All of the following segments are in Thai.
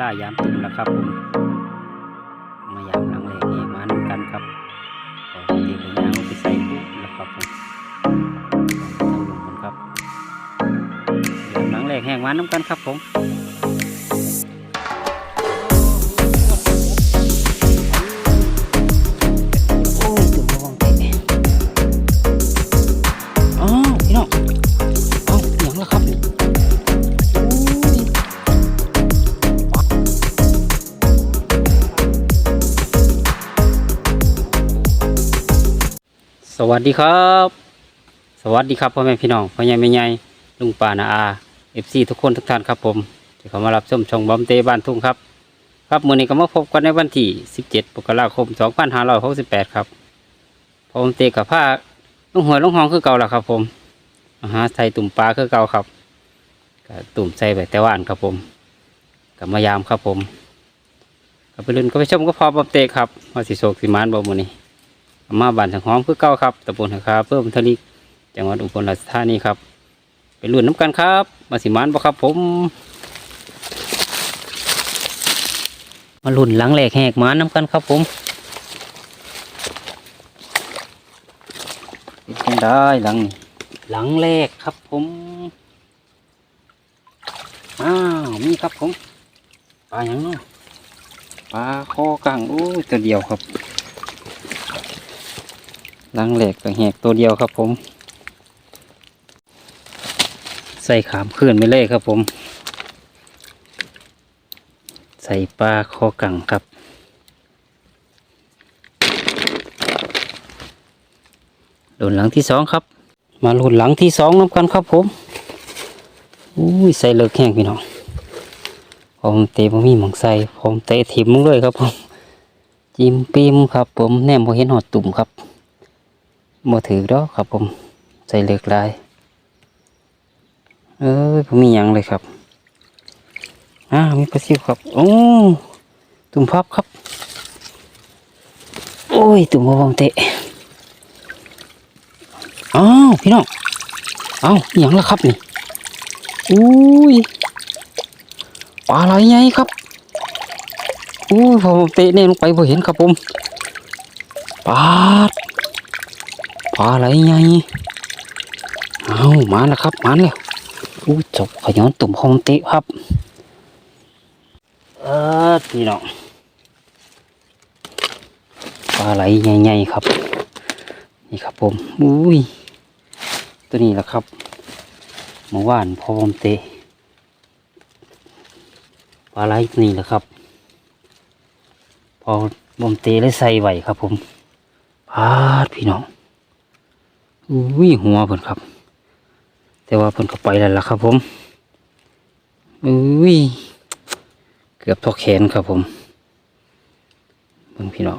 ล่ายามตุ่มแล้วครับผมมายามหลังแรกนี่มานํกันครับก็ตีกระยางไปใส่บุแล้วครับผมทางลงกันครับยามหลังแรกแห้งมานํกันครับผม วัสดีครับ สวัสดีครับพ่อแม่พี่น้องพ่อใหญ่แม่ใหญ่ลุงป่านาอาเอฟซีทุกคนทุกท่านครับผมที่เขามารับชมช่องบอมเตบ้านทุ่งครับ ครับมื่อนี้ก็มาพบกันในวันที่ 17มกราคม 2568 ครับผมเตกับผ้าลุงหวยลุงหองคือเก่าแล้วครับ ผมอาหาใส่ตุ่มปลาคือเก่าครับก็ตุ่มใส่ใบแต่ว่านครับผมกับมายามครับผมกับไปรุ่นก็ไปชมก็พอบอมเตครับมาสิโศกสิมานบอมื่อนี้ มาบ้านสังหอมคือเก่าครับตำบลหาคาเพิ่มทนิกจังหวัดอุบลราชธานีครับไปรุ่นน้ำกันครับ มาสิมานบ่ครับ ผม มาลุ่นหลังแหลกแหกหมาน้ำกันครับผมเป็นจังได้หลังนี่หลังแรกครับผมอ้าวมีครับผมปลาอย่างเน้อปลาคอกังโอ้ยตัวเดียวครับห ลังแหลกกับแหกตัวเดียวครับผม ใส่ขามขึ้นไปเลยครับผม ใส่ปลาคอกังครับโดนหลังที่สองครับ มาหลุนหลังที่สองน้ำกันครับผมอุ้ยใส่เลิกแห้งพี่น้องผมเตะผมมีหมองใส่ผมเตะถิ่มมึงเลยครับผมจิ้มปิมครับผมแนมพอเห็นหอดตุ่มครับ บ่ถือดอกครับผมใส่เลิกลายเอ้ผมมียังเลยครับอ่ามีปลาซิวครับโอ้ตุ่มพับครับ โอ้ยตุ่มบวงเตะอ้าวพี่น้องเอ้าอย่างละครับนี่อุ้ยปลาไหลไงครับอุ้ยพอเตะเนี่ยลงไปพอเห็นครับผมปลาดาไหลไงเอามาแล้วครับมาแล้วอู้จบขย้อนตุ่มพอมเตะครับเออพี่น้องปลาไหลใหญ่ๆครับ นี่ครับผมอุ้ยตัวนี้แหละครับเมื่อวานพอผมเตะปลาไหลนี่แหละครับ พอผมเตะเลยใส่ไหวครับผมพาดพี่น้อง อุ้ยหัวเพิ่นครับ แต่ว่าเพิ่นก็ไปแล้วล่ะครับผมอุ้ยเกือบทอกแขนครับผมเบิ่งพี่น้อง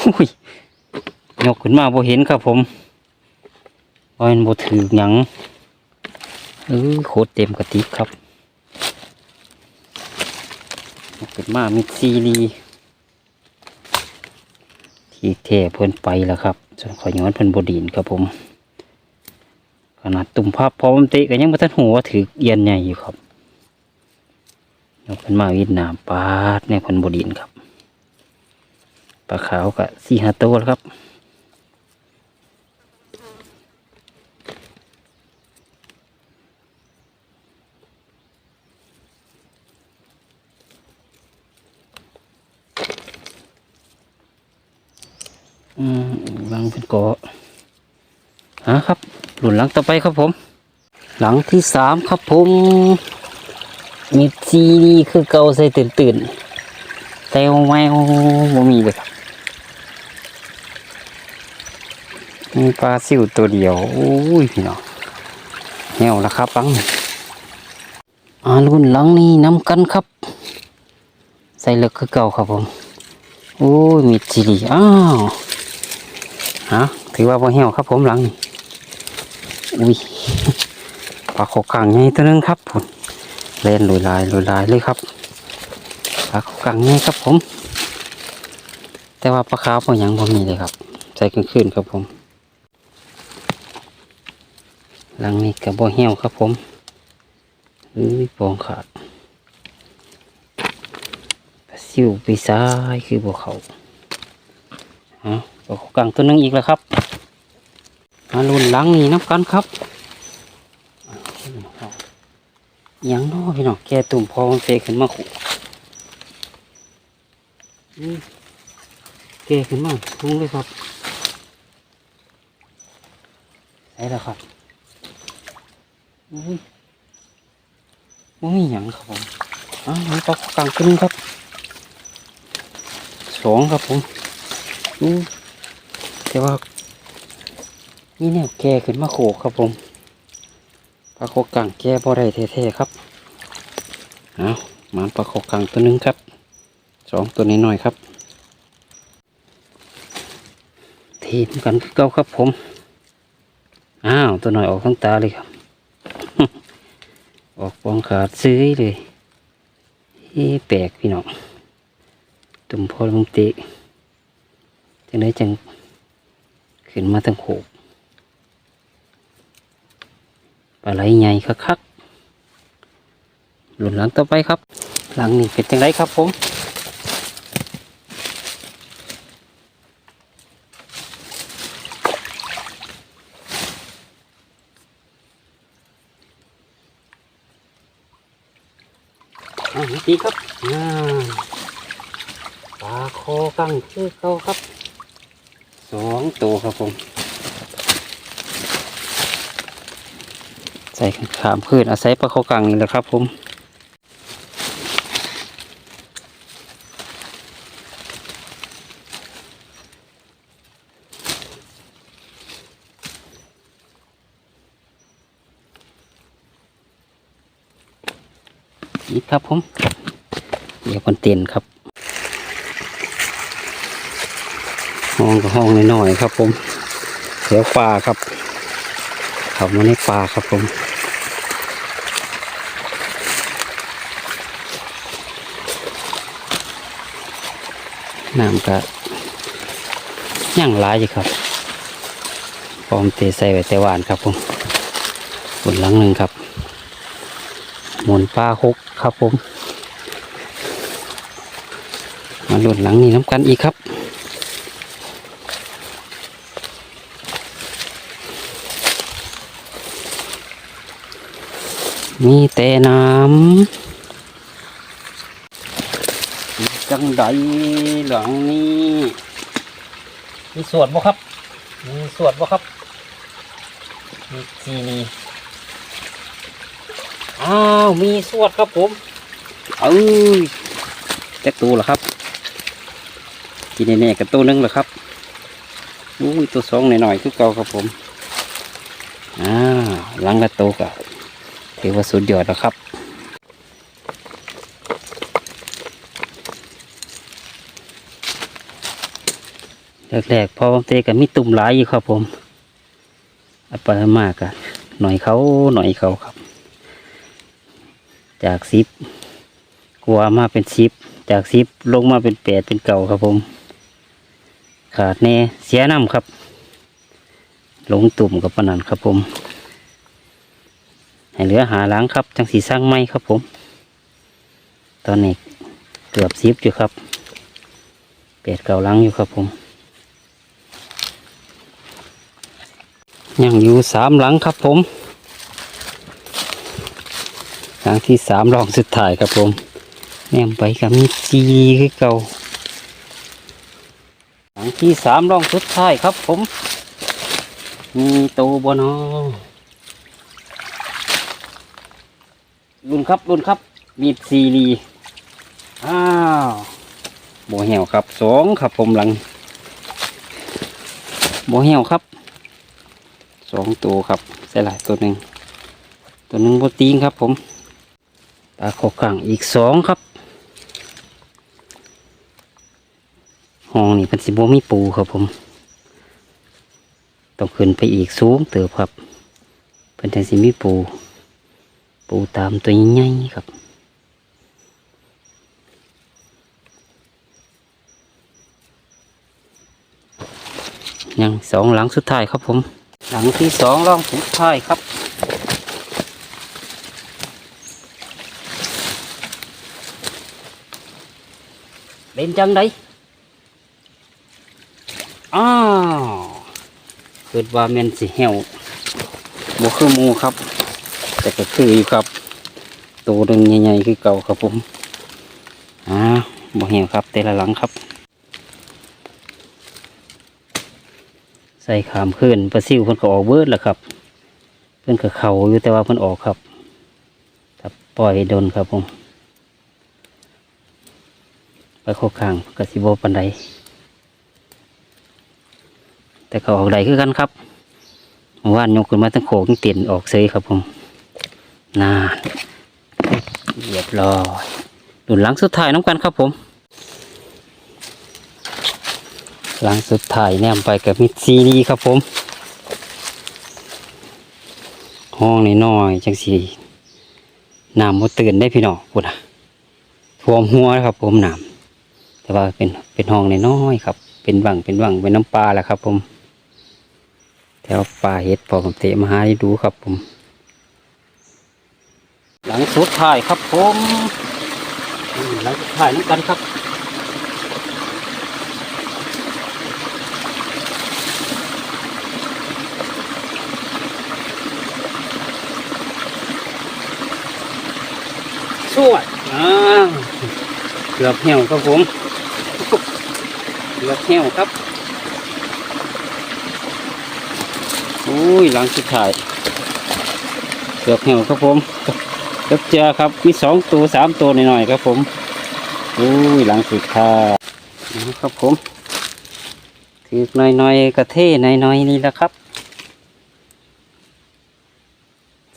อุ้ยยกขึ้นมาบ่เห็นครับผมว่ามันบ่ถือหยังเออโคตรเต็มกระติกครับยกขึ้นมามีซีรี ที่แท่เพิ่นไปแล้วครับส่วนขอยย้อนเพิ่นบดินครับผม ขนาดตุ่มภาพพร้อมเตะก็ยังมาทันหัวถือเย็นใหญ่อยู่ครับยกขึ้นมาวิดนามปาดในเพันบดินครับปลาขาวกับสี่ห้าตัวแล้วครับ อืม วางเป็นเกาะฮะครับหลุนหลังต่อไปครับผม หลังที่สามครับผมมีซีดีคือเกาใส่ตื่นตื่นๆแต่แมวบ่มีเลยครับมีปลาซิวตัวเดียวโอ้ยพี่น้องแหวแล้วครับปังอารุ่นหลังนี้น้ำกันครับ ใส่เลือกคือเก่าครับผมโอ้ยมีซีดีอ้าว ฮะถือว่าพอแหวครับผมหลังอุ้ยปลาขกลางใหญ่ตัวนึงครับผมเล่นลอยลายลอยลายเลยครับปลาขกังไงครับผม แต่ว่าปลาขาวพอยังพอมีเลยครับใส่ขึ้นขึ้นครับผม หลังนี้กับบ่เหี่ยวครับผมอุ้ยปองขาดคิวไปซ้ายคือบัวเขาฮะ กลางตัวหนึงอีกแล้วครับ มาลุนหลังนี่น้ำกันครับยังน้อพี่น้องแกตุ่มพอมันเฟขึ้นมาขู่แกขึ้นมาทุ่งเลยครับใช่แล้วครับอุ้ยว่ามีหยังครับผมอ้าวมีปลาขอกลางตัวหนึงครับสองครับผมอู้ แต่ว่านี่เนี่ยแกขึ้นมาโขกครับผมปลาขอกลางแกบ่ได้แท้ๆครับเอามันปลาขอกลางตัวหนึงครับสองตัวนี้หน่อยๆครับทีมกันเก่าครับผม อ้าว ตัวหน่อยออกทั้งตาเลยครับ ออกปองขาดซื้อเลยแปลกพี่น้องตุ่มพอลงเตะจังได้จัง ขึ้นมาทั้งโขกปลาไหลใหญ่คักๆหลุนหลังต่อไปครับ หลังนี้เป็นจังไรครับผมอ่าดีครับปลาคอกังคือเขาครับ สองตัวครับผม ใส่ขามพืชอาศัยปลาคอกังนี่แหละครับผมนี่ครับผม เดี๋ยวคนเตียนครับ ห้องก็ห้องน้อยๆครับ ผมแถวป่าครับเขามาในป่าครับผมน้ำก็ย่างร้ายอยู่ครับพร้อมเตะใส่ไว้แต่หวานครับผมบนหลังหนึ่งครับหมุนปลาหกครับผม มาหลุดหลังนี้น้ำกันอีกครับ มีแต่น้ำจังใดหลังนี้มีสวดบ่ครับ มีสวดบ่ครับ มีซีนีอ้าว มีสวดครับผม เอ้ยแจ็คตัวเหรอครับกินแน่ๆกับตัวหนึงเหรอครับอุ้ยตัวสองหน่อยๆคือเก่าครับผม อ่าหลังละโต วก็ถือว่าสุดยอดแล้วครับแรกๆพอเตกันมีตุ่มหลายอยู่ครับผมเอาไปมากอะหน่อยเขาหน่อยเขาครับ จากซิปกลัวมาเป็นซิปจากซิปลงมาเป็นแปดเป็นเก่าครับผม ขาดแน่เสียน้ำครับ ลงตุ่มกับปนันครับผม ให้เหลือหาล้างครับ จังสีสร้างไม้ครับผม ตอนนี้เกือบซิปอยู่ครับแปดเก่าล้างอยู่ครับผมยังอยู่สามหลังครับผมครั้งที่สามรองสุดท้ายครับผมแนมไปกับมีจีคือเก่าครั้งที่สามรองสุดท้ายครับผม มีโตวบนอ รุ่นครับรุ่นครับ มีดซีรีอ้าวโบเหี่ยวครับสองครับผมหลังโบเหี่ยวครับสองตัวครับใส่หลายตัวหนึ่งตัวหนึ่งโบตีงครับผมปลาขอกลางอีกสองครับห้องนี่เป็นสิบมีปูครับผมต้องขึ้นไปอีกสูงเติบครับเป็นแต่สิมีปู ปูตามตัวใหญ่ครับยังสองหลังสุดท้ายครับผม หลังที่สองรองสุดท้ายครับเล่นจังไดอ้าวเกิดว่าแม่นสิเหี่ยวบ่คือมูครับ แต่ก็คืออยู่ครับ ตัวหนึงใหญ่ๆคือเก่าครับผมอ่าบ่เหี่ยวครับแต่ละหลังครับ ใส่ขามขึ้นปลาซิวเพิ่นก็ออกเบิดแล้วครับ เพิ่นก็เข่าอยู่แต่ว่าเพิ่นออกครับถ้าปล่อยโดนครับผมไปโคกคางกระสิบปันไดแต่เขาออกใดคือกันครับว่านยกขึ้นมาตั้งโขงเตียนออกเซยครับผม นานเรียบร้อยดุนหลังสุดท้ายน้ำกันครับผม หลังสุดท้ายแนมไปกับมิดซีนีครับผม ห้องนน้อยจังสีน้ำมดตื่นได้พี่น้องพูดนะท่วมหัวครับผมน้ำแต่ว่าเป็นเป็นห้องนน้อยครับ เป็นบังเป็นบังเป็นน้ำปลาแหละครับผมแถวปลาเห็ดพอผมเตะมาหาให้ดูครับผม หลังสุดท้ายครับผมหลังสุดท้ายน้ำกันครับสวยอ่าเกือบเหี่ยวครับผมเกือบเหี่ยวครับอุ้ยหลังสุดท้ายเกือบเหี่ยวครับผม กือบเจอครับมีสองตัวสามตัวหน่อยๆครับผมอุ้ยหลังสุดท้ายนะครับผมถือหน่อยๆกระเทหน่อยๆนี่แหละครับ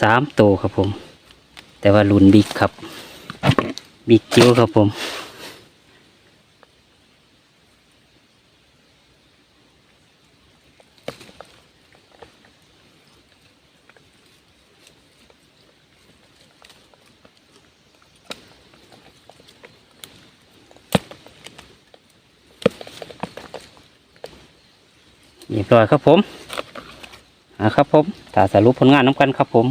สามตัวครับผม แต่ว่ารุ่นบิ๊กครับบิ๊กจิ๋วครับผม เรียบร้อยครับผมนะครับผมถ้าสรุปผลงานน้ำกันครับผม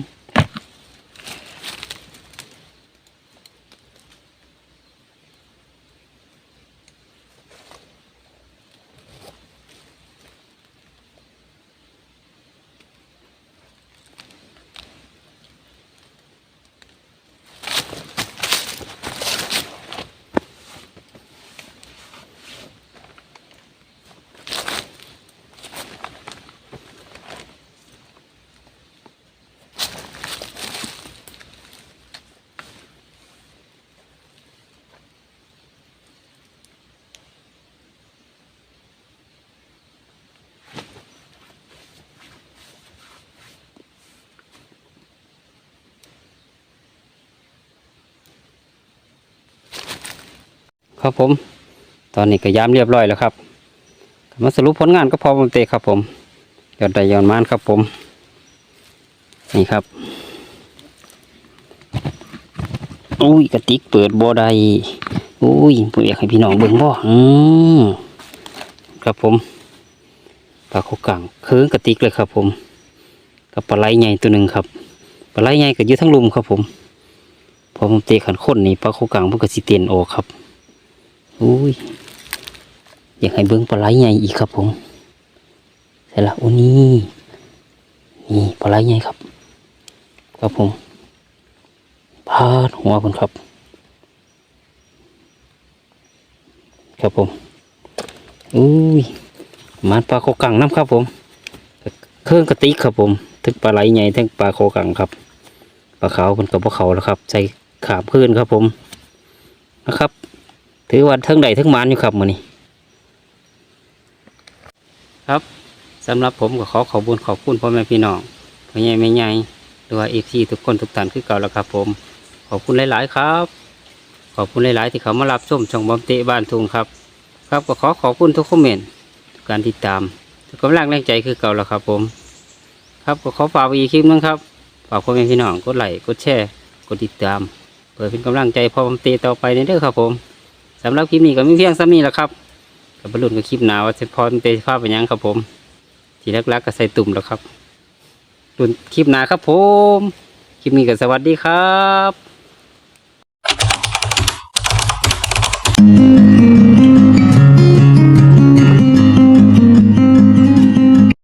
ครับผม ตอนนี้ก็ยามเรียบร้อยแล้วครับมาสรุปผลงานก็พอผมเตะครับผมยอดใดยอดมานครับผม นี่ครับอุ้ยกระติกเปิดบ่ได้อุ้ยผมอยากให้พี่น้องเบิ่งบ่อืมครับผมปลาโคกังเคืองกระติกเลยครับผม กับปลาไหลใหญ่ตัวหนึ่งครับปลาไหลใหญ่ก็อยู่ทั้งลุมครับผม พอผมเตะขันข้นนี่ปลาโคกังมันก็สิเตียนออกครับ อุ้ยอยากให้เบิ้งปลาไหลใหญ่อีกครับผมใช่ละโอ้นี่นี่ปลาไหลใหญ่ครับ ครับผมพาดหัวคนครับ ครับผมอุ้ยมันปลาโคกังน้ำครับผม เครื่องกระติกครับผมทั้งปลาไหลใหญ่ทั้งปลาโคกังครับปลาขาวมันกับปลาเขาแล้วครับ ใส่ขามพื้นครับผมนะครับ ถือว่าทั้งใดทั้งมันอยู่ครับมือนี้ ครับสำหรับผมก็ขอขอบคุญขอบคุณพ่อแม่พี่น้องพ่อใหญ่แม่ใหญ่หรือว่าเอฟซีทุกคนทุกท่านคือเก่าแล้วครับผม ขอบคุณหลาย ๆ ครับ ขอบคุณหลาย ๆ ที่เขามารับชมช่องบอมเตะบ้านทุงครับ ครับก็ขอขอบคุณทุกคอมเมนต์การติดตามทุกกำลังแรงใจคือเก่าแล้วครับผม ครับก็ขอฝากว้อีกคลิปนึงครับฝากพ่อแม่พี่น้องกดไลค์กดแชร์กดติดตามเพื่อเป็นกำลังใจพ่อผมเตะต่อไปในเด้อครับผม สำหรับคลิปนี้ก็มีเพียงซ้ำนี้แหละครับกับบรรลุนกับคลิปหนาว่าจะพอเตชภาพเป็นยังครับผม ที่แรกๆก็ใส่ตุ่มแล้วครับรุ่นคลิปหนาครับผม คลิปนี้ก็สวัสดีครับ